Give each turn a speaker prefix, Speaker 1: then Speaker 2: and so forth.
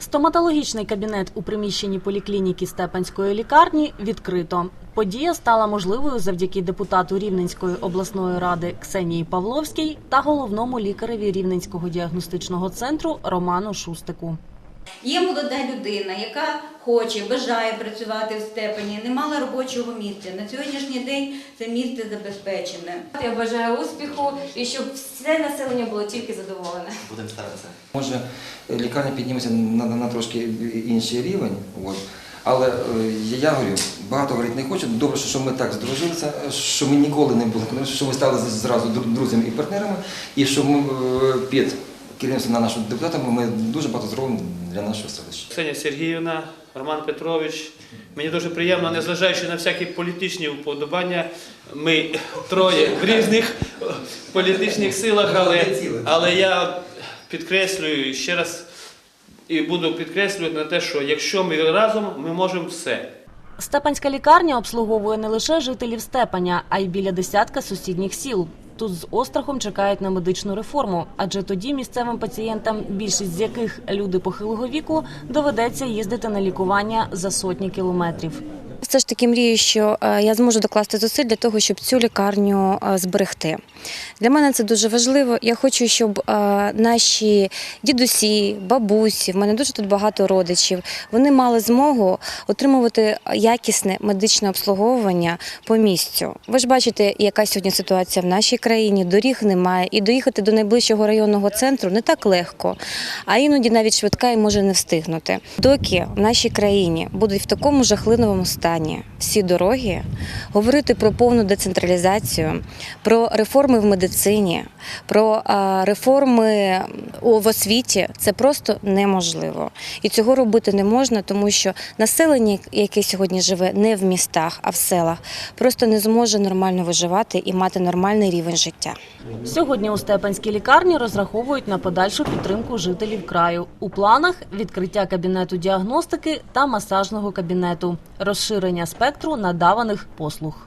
Speaker 1: Стоматологічний кабінет у приміщенні поліклініки Степанської лікарні відкрито. Подія стала можливою завдяки депутату Рівненської обласної ради Ксенії Павловській та головному лікареві Рівненського діагностичного центру Роману Шустику.
Speaker 2: Є молода людина, яка хоче, бажає працювати в степені, не мала робочого місця. На сьогоднішній день це місце забезпечене.
Speaker 3: Я бажаю успіху і щоб все населення було тільки задоволене.
Speaker 4: Будемо старатися.
Speaker 5: Може, лікарня підніметься на, на, на трошки інший рівень. От. Але е, я, я говорю, багато говорити не хочу. Добре, що, що ми так здружилися, що ми ніколи не були, що ми стали зразу друзями і партнерами, і що ми е, під керівництвом на нашого депутата ми дуже багато зробимо для нашого селища.
Speaker 6: Ксенія Сергіївна, Роман Петрович. Мені дуже приємно, незважаючи на всякі політичні вподобання, ми троє в різних політичних силах, але, але я підкреслюю ще раз і буду підкреслювати на те, що якщо ми разом, ми можемо все.
Speaker 1: Степанська лікарня обслуговує не лише жителів Степаня, а й біля десятка сусідніх сіл. Тут з острахом чекають на медичну реформу, адже тоді місцевим пацієнтам, більшість з яких люди похилого віку, доведеться їздити на лікування за сотні кілометрів.
Speaker 7: Все ж таки мрію, що е, я зможу докласти зусиль для того, щоб цю лікарню е, зберегти. Для мене це дуже важливо. Я хочу, щоб е, наші дідусі, бабусі, в мене дуже тут багато родичів, вони мали змогу отримувати якісне медичне обслуговування по місцю. Ви ж бачите, яка сьогодні ситуація в нашій країні. Доріг немає, і доїхати до найближчого районного центру не так легко, а іноді навіть швидка і може не встигнути. Доки в нашій країні будуть в такому жахливому стані всі дороги, говорити про повну децентралізацію, про реформи в медицині, про реформи в освіті, це просто неможливо. І цього робити не можна, тому що населення, яке сьогодні живе не в містах, а в селах, просто не зможе нормально виживати і мати нормальний рівень життя.
Speaker 1: Сьогодні у Степанській лікарні розраховують на подальшу підтримку жителів краю. У планах відкриття кабінету діагностики та масажного кабінету, розширення спектру надаваних послуг.